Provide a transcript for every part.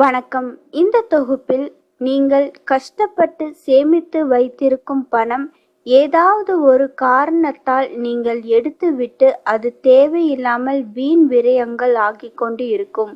வணக்கம். இந்த தொகுப்பில் நீங்கள் கஷ்டப்பட்டு சேமித்து வைத்திருக்கும் பணம் ஏதாவது ஒரு காரணத்தால் நீங்கள் எடுத்துவிட்டு அது தேவையில்லாமல் வீண் விரயங்கள் ஆகிக் கொண்டு இருக்கும்.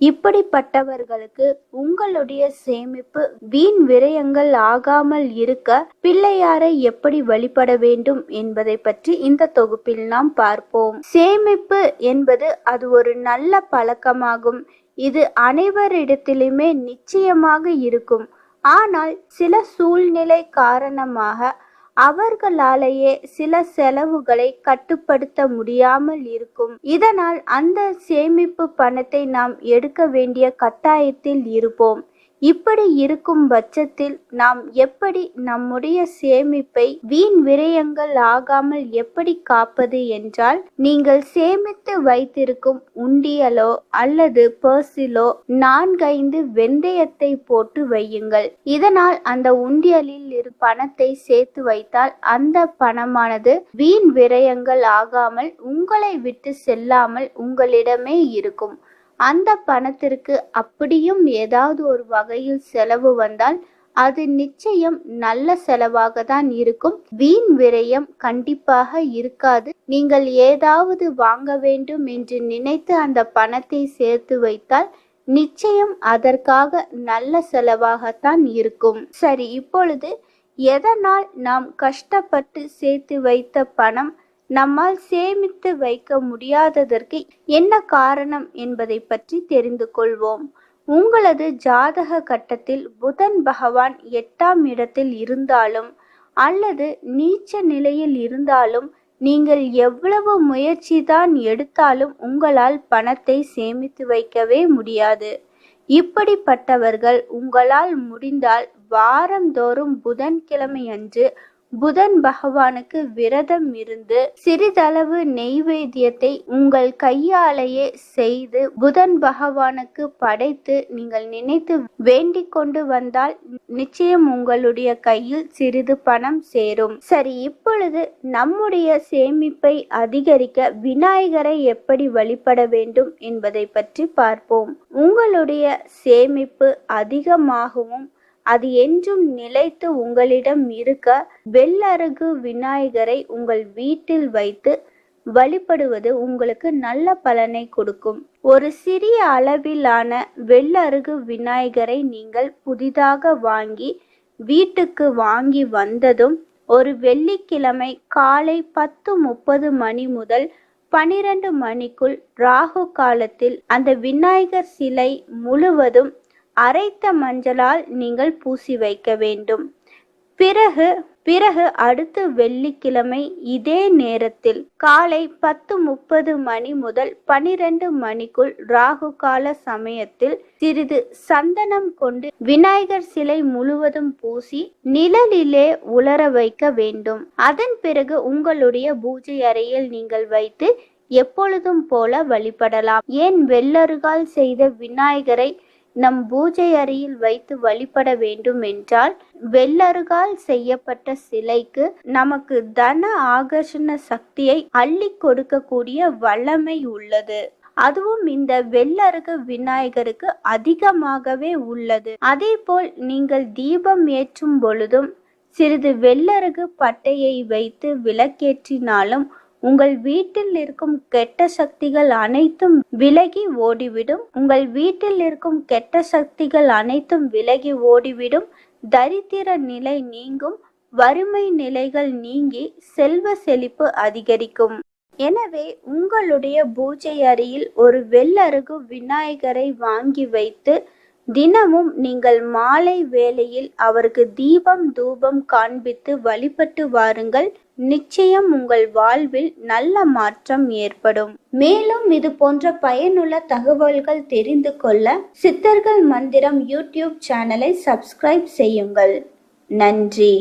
இப்படிப்பட்டவர்களுக்கு உங்களுடைய சேமிப்பு வீண் விரயங்கள் ஆகாமல் இருக்க பிள்ளையாரை எப்படி வழிபட வேண்டும் என்பதை பற்றி இந்த தொகுப்பில் நாம் பார்ப்போம். சேமிப்பு என்பது அது ஒரு நல்ல பழக்கமாகும். இது அனைவரிடத்திலுமே நிச்சயமாக இருக்கும். ஆனால் சில சூழ்நிலை காரணமாக அவர்களாலேயே சில செலவுகளை கட்டுப்படுத்த முடியாமல் இருக்கும். இதனால் அந்த சேமிப்பு பணத்தை நாம் எடுக்க வேண்டிய கட்டாயத்தில் இருப்போம். இப்படி இருக்கும் பட்சத்தில் நாம் எப்படி நம்முடைய சேமிப்பை வீண் விரயங்கள் ஆகாமல் எப்படி காப்பது என்றால் நீங்கள் சேமித்து வைத்திருக்கும் உண்டியலோ அல்லது பர்சிலோ நான்கைந்து வெந்தயத்தை போட்டு வையுங்கள். இதனால் அந்த உண்டியலில் இரு பணத்தை சேர்த்து வைத்தால் அந்த பணமானது வீண் விரயங்கள் ஆகாமல் உங்களை விட்டு செல்லாமல் உங்களிடமே இருக்கும். அந்த பணத்திற்கு அப்படியும் ஏதாவது ஒரு வகையில் செலவு வந்தால் அது நிச்சயம் நல்ல செலவாக தான் இருக்கும். வீண் விரயம் கண்டிப்பாக இருக்காது. நீங்கள் ஏதாவது வாங்க வேண்டும் என்று நினைத்து அந்த பணத்தை சேர்த்து வைத்தால் நிச்சயம் அதற்காக நல்ல செலவாகத்தான் இருக்கும். சரி இப்பொழுது எதனால் நாம் கஷ்டப்பட்டு சேர்த்து வைத்த பணம் நம்மால் சேமித்து வைக்க முடியாததற்கு என்ன காரணம் என்பதை பற்றி தெரிந்து கொள்வோம். உங்களது ஜாதக கட்டத்தில் புதன் பகவான் எட்டாம் இடத்தில் இருந்தாலும் அல்லது நீச்ச நிலையில் இருந்தாலும் நீங்கள் எவ்வளவு முயற்சி தான் எடுத்தாலும் உங்களால் பணத்தை சேமித்து வைக்கவே முடியாது. இப்படிப்பட்டவர்கள் உங்களால் முடிந்தால் வாரந்தோறும் புதன்கிழமை அன்று புதன் பகவானுக்கு விரதம் இருந்து சிறிதளவு நெய்வேத்தியத்தை உங்கள் கையாலேயே செய்து புதன் பகவானுக்கு படைத்து நீங்கள் நினைத்து வேண்டிக் கொண்டு வந்தால் நிச்சயம் உங்களுடைய கையில் சிறிது பணம் சேரும். சரி இப்பொழுது நம்முடைய சேமிப்பை அதிகரிக்க விநாயகரை எப்படி வழிபட வேண்டும் என்பதை பற்றி பார்ப்போம். உங்களுடைய சேமிப்பு அதிகமாகவும் அது என்றும் நிலைத்து உங்களிடம் இருக்க வெள்ளருகு விநாயகரை உங்கள் வீட்டில் வைத்து வழிபடுவது உங்களுக்கு நல்ல பலனை கொடுக்கும். ஒரு சிறிய அளவிலான வெள்ளருகு விநாயகரை நீங்கள் புதிதாக வாங்கி வீட்டுக்கு வாங்கி வந்ததும் ஒரு வெள்ளிக்கிழமை காலை பத்து முப்பது மணி முதல் பனிரெண்டு மணிக்குள் ராகு காலத்தில் அந்த விநாயகர் சிலை முழுவதும் அரைத்த மஞ்சளால் நீங்கள் பூசி வைக்க வேண்டும். பிறகு பிறகு அடுத்த வெள்ளிக்கிழமை இதே நேரத்தில் காலை பத்து முப்பது மணி முதல் பனிரெண்டு மணிக்குள் ராகு கால சமயத்தில் சிறிது சந்தனம் கொண்டு விநாயகர் சிலை முழுவதும் பூசி நிழலிலே உலர வைக்க வேண்டும். அதன் பிறகு உங்களுடைய பூஜை அறையில் நீங்கள் வைத்து எப்பொழுதும் போல வழிபடலாம். ஏன் வெள்ளருகால் செய்த விநாயகரை நம் பூஜை அறையில் வைத்து வழிபட வேண்டும் என்றால் வெள்ளருகால் செய்யப்பட்ட சிலைக்கு நமக்கு தன ஆகர்ஷண சக்தியை அள்ளி கொடுக்கக்கூடிய வல்லமை உள்ளது. அதுவும் இந்த வெள்ளருகு விநாயகருக்கு அதிகமாகவே உள்ளது. அதே போல் நீங்கள் தீபம் ஏற்றும் பொழுதும் சிறிது வெள்ளருகு பட்டையை வைத்து விளக்கேற்றினாலும் உங்கள் வீட்டில் இருக்கும் கெட்ட சக்திகள் அனைத்தும் விலகி ஓடிவிடும். உங்கள் வீட்டில் இருக்கும் கெட்ட சக்திகள் அனைத்தும் விலகி ஓடிவிடும். தரித்திர நிலை நீங்கும். வறுமை நிலைகள் நீங்கி செல்வ செழிப்பு அதிகரிக்கும். எனவே உங்களுடைய பூஜை அறையில் ஒரு வெள்ளருகு விநாயகரை வாங்கி வைத்து தினமும் நீங்கள் மாலை வேளையில் அவருக்கு தீபம் தூபம் காண்பித்து வழிபட்டு வாருங்கள். நிச்சயம் உங்கள் வாழ்வில் நல்ல மாற்றம் ஏற்படும். மேலும் இது போன்ற பயனுள்ள தகவல்கள் தெரிந்து கொள்ள சித்தர்கள் மந்திரம் யூடியூப் சேனலை சப்ஸ்கிரைப் செய்யுங்கள். நன்றி.